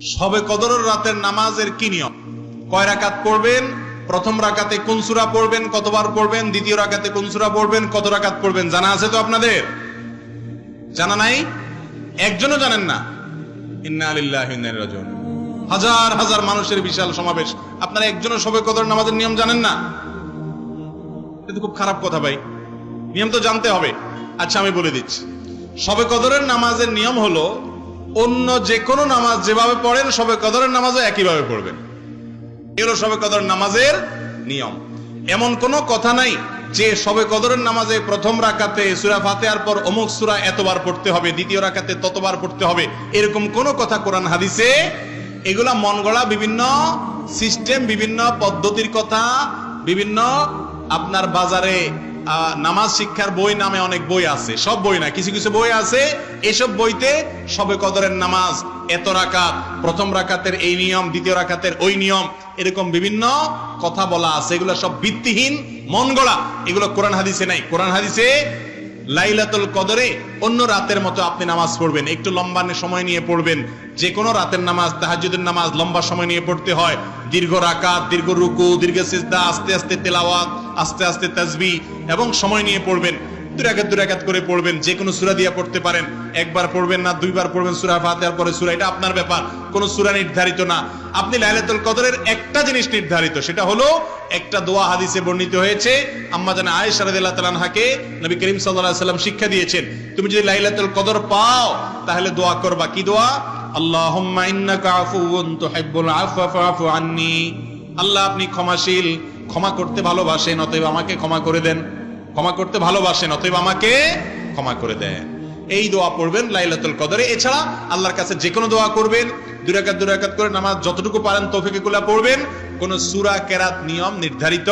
সবে কদরের রাতের নামাজের কি নিয়ম? কয় রাকাত পড়বেন? প্রথম রাকাতে কোন পড়বেন? কতবার পড়বেন? দ্বিতীয় রাকাতে কোন পড়বেন? কত রাকাত পড়বেন? জানা আছে তো আপনাদের? জানা নাই? একজনও জানেন না। ইন্না লিল্লাহি ওয়া ইন্না ইলাইহি রাজিউন। হাজার হাজার মানুষের বিশাল সমাবেশ। আপনারা একজনও সবে কদর নামাজের নিয়ম জানেন না? এটা খুব খারাপ কথা ভাই। নিয়ম তো জানতে হবে। আচ্ছা আমি বলে দিচ্ছি। সবে কদরের নামাজের নিয়ম হলো অন্য যে কোনো নামাজ যেভাবে পড়েন, সবে কদরের নামাজও একইভাবে পড়বেন। এগুলো সবে কদর নামাজের নিয়ম। এমন কোনো কথা নাই যে সবে কদরের নামাজে প্রথম রাকাতে সুরা ফাতেহার পর অমুক সুরা এতবার পড়তে হবে, দ্বিতীয় রাকাতে ততবার পড়তে হবে, এরকম কোনো কথা কোরআন হাদিসে এগুলা মন গড়া বিভিন্ন সিস্টেম বিভিন্ন পদ্ধতির কথা, বিভিন্ন আপনার বাজারে নামাজ শিক্ষার বই নামে অনেক বই আছে। সব বই না, কিছু কিছু বই আছে। এসব বইতে সবে কদরের নামাজ, এত রাকাত, প্রথম রাকাতের এই নিয়ম, দ্বিতীয় রাকাতের ওই নিয়ম, এরকম বিভিন্ন কথা বলা আছে। এগুলো সব ভিত্তিহীন মন গড়া এগুলো কোরআন হাদিসে নাই। কোরআন হাদিসে লাইলাতুল কদরে অন্য রাতের মতো আপনি নামাজ পড়বেন। একটু লম্বা সময় নিয়ে পড়বেন। যে কোনো রাতের নামাজ তাহাজুদের নামাজ লম্বা সময় নিয়ে পড়তে হয়। দীর্ঘ রাকাত, দীর্ঘ রুকু, দীর্ঘ সিজদা, আস্তে আস্তে তেলাওয়াত, আস্তে আস্তে তাজবি এবং সময় নিয়ে পড়বেন। করে পড়বেন, যে কোনো সূরা পড়তে পারেন। একবার পড়বেন না, দুইবার পড়বেন সূরা পরে সূরা। এটা আপনার ব্যাপার সূরা নির্ধারিত না। আপনি লাইলাতুল কদরের একটা জিনিস নির্ধারিত, সেটা হলো একটা দোয়া হাদিসে বর্ণিত হয়েছে, আম্মা জানা আয়েশা রাদিয়াল্লাহু তাআলা আনহাকে নবী করিম সাল্লাল্লাহু আলাইহি সাল্লাম শিক্ষা দিয়েছেন, তুমি যদি লাইলাতুল কদর পাও, তাহলে দোয়া করবা। কি দোয়া? আল্লাহুম্মা ইন্নাকা আফুউন তুহিব্বুল ফাআফু আন্নি। আল্লাহ আপনি ক্ষমাশীল, ক্ষমা করতে ভালোবাসেন, অতএব আমাকে ক্ষমা করে দেন। ক্ষমা করতে ভালোবাসেন, অতএব আমাকে ক্ষমা করে দেন। এই দোয়া পড়বেন লাইলাতুল কদরে। এছাড়া আল্লাহর কাছে যে কোনো দোয়া করবেন, দুরাকাত দুরাকাত করে নামাজ যতটুকু পারেন, তৌফিকে গুলা পড়বেন। কোন সূরা, কেরাত, নিয়ম নির্ধারিত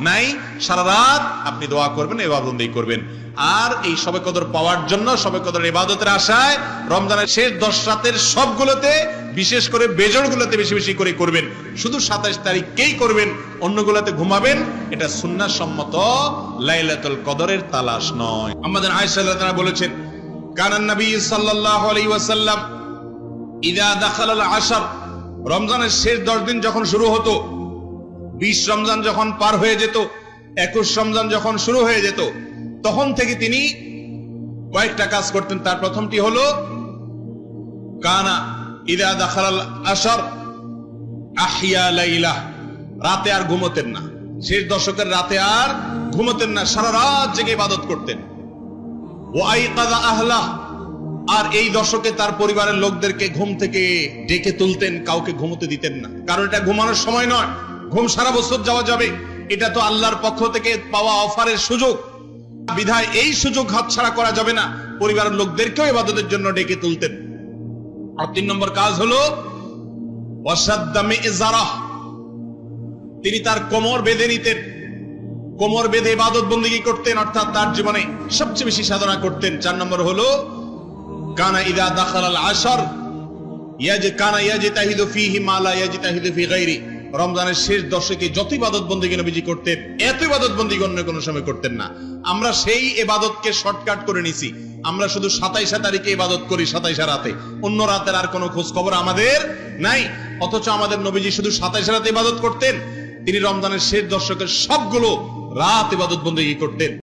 নাই। সারা রাত আপনি দোয়া করবেন এবাদন্দি করবেন। আর এই সবে কদর পাওয়ার জন্য, সবে কদর ইবাদতের আশায় রমজানের শেষ দশ রাতের সবগুলোতে, বিশেষ করে বেজর গুলোতে বেশি বেশি করে করবেন। শুধু সাতাইশ তারিখকেই করবেন, অন্যগুলোতে ঘুমাবেন। এটা সুন্নাহ সম্মত লাইলাতুল কদরের তালাশ নয়। আমাদের আয়েশা তাআলা বলেছেন, কানান নবী সাল্লাল্লাহু আলাইহি ওয়াসাল্লাম ইদা দাখালাল আশর রমজানের শেষ দশ দিন যখন শুরু হতো, বিশ রমজান যখন পার হয়ে যেত, একুশ রমজান যখন শুরু হয়ে যেত, তখন থেকে তিনি কয়েকটা কাজ করতেন। তার প্রথমটি হলো, কানা ইদা দাখালাল আশর আহিয়া লাইলা, রাতে আর ঘুমোতেন না। শেষ দশকের রাতে আর ঘুমোতেন না, সারা রাত জেগে ইবাদত করতেন। আহলাহ আর এই দশকে তার পরিবারের লোকদেরকে ঘুম থেকে ডেকে তুলতেন, কাউকে ঘুমোতে দিতেন না। কারণ এটা ঘুমানোর সময় নয়, ঘুম সারা বছর যাওয়া যাবে। এটা তো আল্লাহর পক্ষ থেকে পাওয়া অফারের সুযোগ। বিধায় এই সুযোগ হাতছাড়া করা যাবে না। পরিবারের লোকদেরকেও ইবাদতের জন্য ডেকে তুলতেন। আর তিন নম্বর কাজ হলো অসাদ্দামে এজারাহ তিনি তার কোমর বেঁধে নিতেন। কোমর বেঁধে ইবাদত বন্দিগি করতেন, অর্থাৎ তার জীবনে সবচেয়ে বেশি সাধনা করতেন। চার নম্বর হলো রমজানের শেষ দশকে যত ইবাদত নবীজি করতেন, এত ইবাদত বন্দিগি অন্য কোনো সময় করতেন না। আমরা সেই ইবাদতকে শর্টকাট করে নিছি। আমরা শুধু সাতাইশা তারিখে ইবাদত করি সাতাইশা রাতে। অন্য রাতের আর কোনো খোঁজ খবর আমাদের নাই। অথচ আমাদের নবীজি শুধু সাতাইশা রাতে ইবাদত করতেন। তিনি রমজানের শেষ দশকের সবগুলো রাত ইবাদত বন্দিগি করতেন।